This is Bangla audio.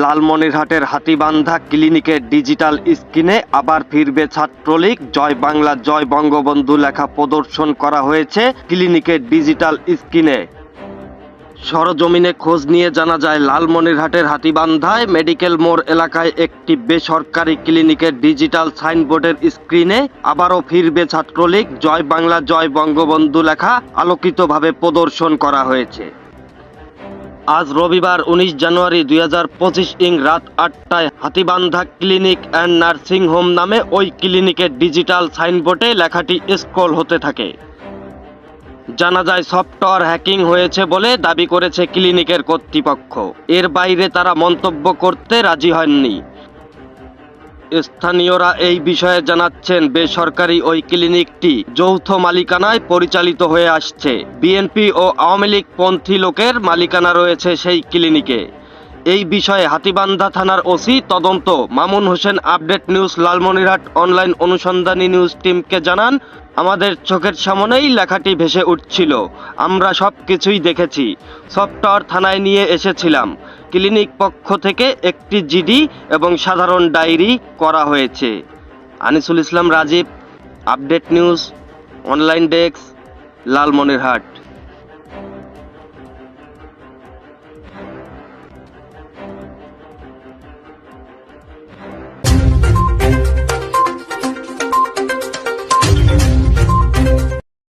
লালমনিরহাটের হাতিবান্ধা ক্লিনিকের ডিজিটাল স্ক্রিনে আবার ফিরবে ছাত্রলীগ। জয় বাংলা, জয় বঙ্গবন্ধু লেখা প্রদর্শন করা হয়েছে ক্লিনিকের ডিজিটাল স্ক্রিনে। সরজমিনে খোঁজ নিয়ে জানা যায়, লালমনিরহাটের হাতিবান্ধায় মেডিকেল মোড় এলাকায় একটি বেসরকারি ক্লিনিকের ডিজিটাল সাইনবোর্ডের স্ক্রিনে আবারও ফিরবে ছাত্রলীগ। জয় বাংলা, জয় বঙ্গবন্ধু লেখা আলোকিতভাবে প্রদর্শন করা হয়েছে। আজ রবিবার উনিশ জানুয়ারি দুই হাজার পঁচিশ ইং রাত আটটায় Hatibandha clinic and nursing home নামে ওই ক্লিনিকের ডিজিটাল সাইনবোর্ডে লেখাটি স্ক্রল হতে থাকে। জানা যায়, সফটওয়্যার হ্যাকিং হয়েছে বলে দাবি করেছে ক্লিনিকের কর্তৃপক্ষ। এর বাইরে তারা মন্তব্য করতে রাজি হননি। স্থানীয়রা এই বিষয়ে জানাচ্ছেন, বেসরকারি ওই ক্লিনিকটি যৌথ মালিকানায় পরিচালিত হয়ে আসছে। বিএনপি ও আওয়ামী লীগ পন্থী লোকের মালিকানা রয়েছে সেই ক্লিনিকে। এই বিষয়ে হাতিবান্ধা থানার ওসি তদন্ত। Mamun Hossain update news, Lalmonirhat online অনুসন্ধানী নিউজ টিমকে জানান, আমাদের চোখের সামনেই লেখাটি ভেসে উঠছিল। আমরা সব কিছুই দেখেছি। সফটওয়্যার থানায় নিয়ে এসেছিলাম। ক্লিনিক পক্ষ থেকে একটি জিডি এবং সাধারণ ডায়েরি করা হয়েছে। Anisul Islam Rajib, update news, online desk, Lalmonirhat.